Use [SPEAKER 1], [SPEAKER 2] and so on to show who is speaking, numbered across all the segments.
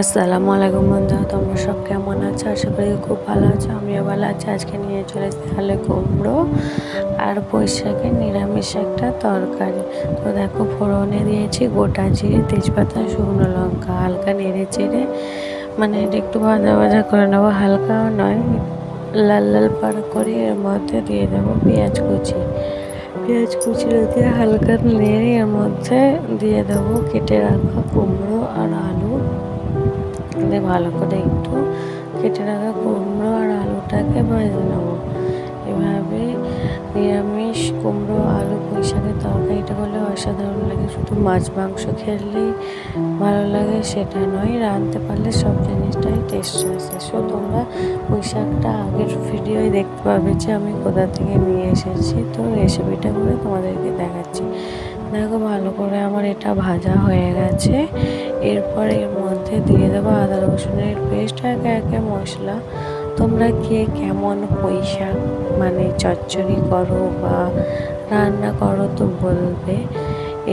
[SPEAKER 1] আসসালামু আলাইকুম বন্ধু তোমরা সব কেমন আছো? আশা করি খুব ভালো আছো, আমিও ভালো আছি। আজকে নিয়ে চলে এসেছি আলু কুমড়ো আর বৈশাখের নিরামিষ একটা তরকারি। তো দেখো, ফোড়নে দিয়েছি গোটা জিরে, তেজপাতা, শুকনো লঙ্কা, হালকা নেড়ে চেড়ে মানে এটা একটু ভাজা ভাজা করে নেব, হালকাও নয়, লাল লাল পাড় করে এর মধ্যে দিয়ে দেবো পেঁয়াজ কুচি। পেঁয়াজ কুচি দিয়ে হালকা নেড়ে এর মধ্যে দিয়ে দেবো, কেটে রাখা কুমড়ো আর আলু। দিয়ে ভালো করে একটু কেটে রাখা কুমড়ো আর আলুটাকে ভেজে নেব। এভাবে নিরামিষ কুমড়ো, আলু, পুঁই শাকের তরকারিটা করলে অসাধারণ লাগে। শুধু মাছ, মাংস খেলেই ভালো লাগে, সেটা নয়, রাঁধতে পারলে সব জিনিসটাই টেস্ট আসে সো তোমরা পুঁই শাকটা আগের ভিডিওয় দেখতে পাবে যে আমি কোথা থেকে নিয়ে এসেছি। তো রেসিপিটা করে তোমাদেরকে দেখাচ্ছি। দেখো ভালো করে আমার এটা ভাজা হয়ে গেছে। এরপর এর মধ্যে দিয়ে দেবো আদা, রসুনের পেস্ট একে একে মশলা। তোমরা কে কেমন শাক মানে চচ্চড়ি করো বা রান্না করো তো বলবে।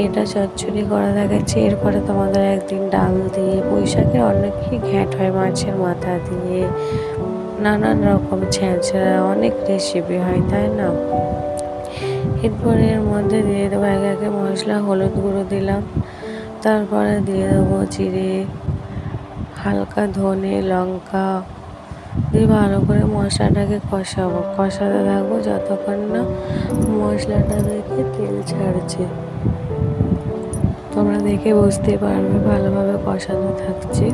[SPEAKER 1] এটা চচ্চড়ি করা দেখাচ্ছে। এরপরে তোমাদের একদিন ডাল দিয়ে পুঁই শাকের অনেকই ঘ্যাট হয় মাছের মাথা দিয়ে। নানান রকম ছেঁচড়া, অনেক রেসিপি হয়, তাই না? এরপরে এর মধ্যে দিয়ে দেবো একে একে মশলা, হলুদ গুঁড়ো দিলাম। তারপরে দিয়ে দেবো জিরে, হালকা ধনে লঙ্কা। দিয়ে ভালো করে মশলাটাকে কষাবো। কষাতে থাকব যতক্ষণ না মশলাটা দেখে তেল ছাড়ছে। তোমরা দেখে বুঝতে পারবে ভালোভাবে কষানো থাকছে।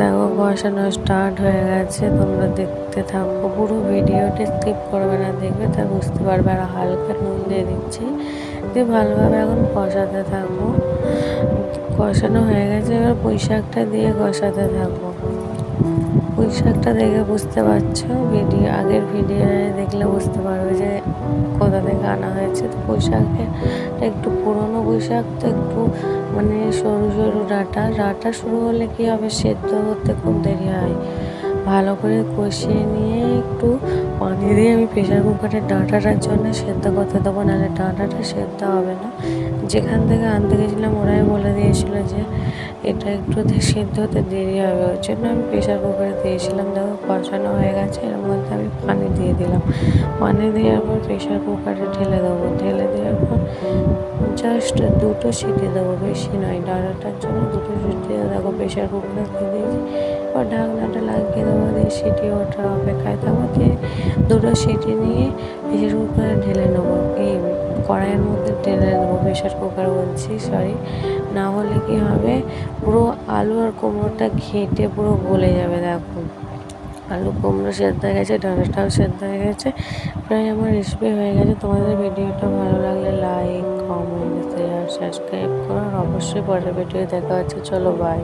[SPEAKER 1] দেখো বসানো স্টার্ট হয়ে গেছে, তোমরা দেখতে থাকো। পুরো ভিডিওটা স্কিপ করবে না, দেখবে তা বুঝতে পারবে। আর হালকা নুন দিয়ে দিচ্ছি, দিয়ে ভালোভাবে এখন কষাতে থাকব। কষানো হয়ে গেছে, এবার পুঁই শাকটা দিয়ে কষাতে থাকব। পুঁই শাকটা দেখে বুঝতে পারছ। ভিডিও আগের ভিডিওয়ে দেখলে বুঝতে পারবে যে কোথা থেকে আনা হয়েছে। তো পুঁই শাকের একটু পুরনো শাক তো একটু মানে সরু সরু ডাটা। ডাটা শুরু হলে কি হবে? সেদ্ধ হতে খুব দেরি হয়। ভালো করে কষিয়ে নিয়ে একটু দিয়ে আমি প্রেশার কুকারের ডাঁটাটার জন্য সেদ্ধ করতে দেবো, নাহলে ডাঁটাটা সেদ্ধ হবে না। যেখান থেকে আনতে গেছিলাম, ওরাই বলে দিয়েছিলো যে এটা একটু সেদ্ধ হতে দেরি হবে। ওই জন্য আমি প্রেশার কুকারে দিয়েছিলাম। দেখো কষানো হয়ে গেছে। এর মধ্যে আমি পানি দিয়ে দিলাম। পানি দেওয়ার পর প্রেশার কুকারে ঢেলে দেবো। ঢেলে দেওয়ার পর জাস্ট দুটো সিটি দেবো। বেশি নয়, ডাঁটাটার জন্য দুটো সিটি। দেখো প্রেশার কুকারে দিয়ে দিয়েছি। এবার ঢাকনাটা লাগিয়ে দেবো দিয়ে সিটি ওঠার অপেক্ষায় থাকব দিয়ে দুটো সিটি নিয়ে প্রেশার কুকারে ঢেলে নেব। এই কড়াইয়ের মধ্যে ঢেলে নেব প্রেশার কুকার বলছি সরি না হলে কি হবে, পুরো আলু আর কুমড়োটা ঘেঁটে পুরো গলে যাবে, দেখো। আলু, কুমড়ো সেদ্ধ হয়ে গেছে ডাঁটাটাও সেদ্ধ হয়ে গেছে, প্রায় আমার রেসিপি হয়ে গেছে। তোমাদের ভিডিওটা ভালো লাগলে লাইক কমেন্ট শেয়ার সাবস্ক্রাইব করো অবশ্যই পরের ভিডিও দেখা হচ্ছে। চলো বাই